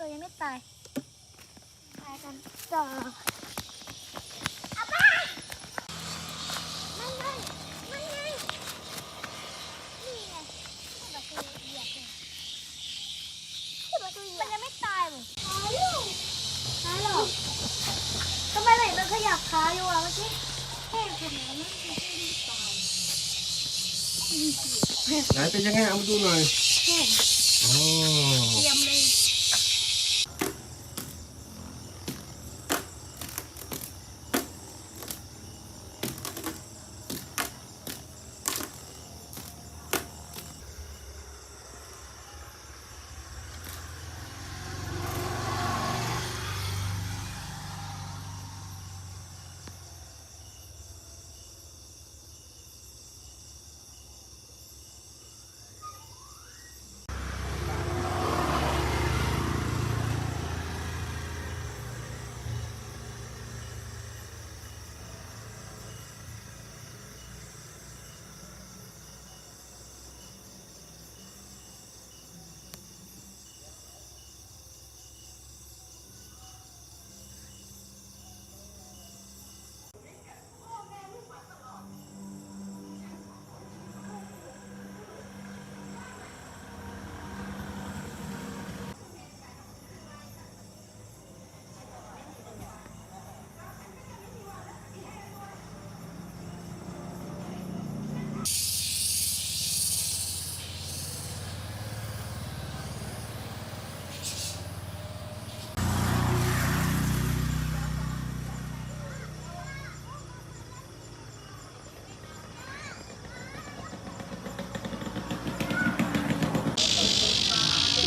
ตายตายกันต่อเอาไปมันไงมันไงนี่ไงที่ประตูเหยียบเลยที่ประตูเหยียบมันยังไม่ตายเลยตายอยู่ตายหรอทำไมไหนมันขยับขาอยู่อะเมื่อกี้แค่ขนาดนั้นมันไม่ได้ตายไหนเป็นยังไงเอามาดูหน่อยแค่อ๋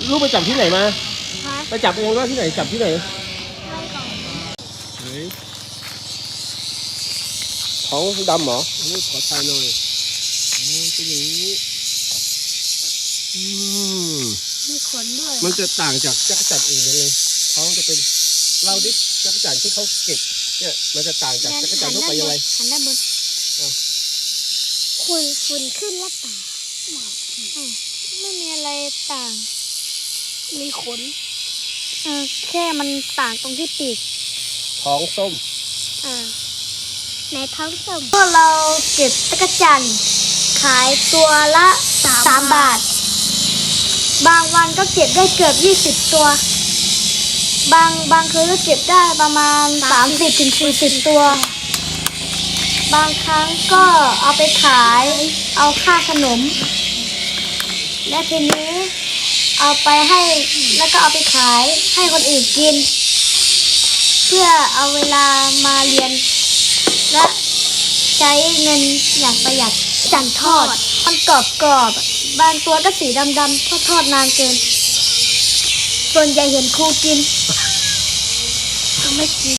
ลูกไปจับที่ไหนมาฮะไปจับเองว่าที่ไหนจับที่ไหนไม่ก่อนไหนท้องดำเหรอโอ้ยขอทายหน่อยโอ้ยเป็นอย่างนี้อืมมีขนด้วยมันจะต่างจากจักรจันทร์อื่นยังไงท้องจะเป็นเล่าดิจักรจันทร์ที่เขาเก็บเนี่ยมันจะต่างจากจักรจันทร์ทั่วไปยังไง หันด้านบนอะคุณคุณขึ้นแล้วป่าไม่มีอะไรต่าง มีขนเออแค่มันต่างตรงที่ปีก ท้องส้ม อ่าในท้องส้มก็เราเก็บตะกจันขายตัวละสามบาท บางวันก็เก็บได้เกือบยี่สิบตัว บางบางคืนก็เก็บได้ประมาณสามสิบถึงสี่สิบตัว บางครั้งก็เอาไปขาย เอาค่าขนม และทีนี้ เอาไปให้แล้วก็เอาไปขายให้คนอื่นกิน เพื่อเอาเวลามาเรียน และใช้เงินอย่างประหยัดจันทอดมันกรอบกรอบๆบางตัวก็สีดำๆเพราะทอดนานเกิน ส่วนใหญ่เห็นครูกินก็ไม่กิน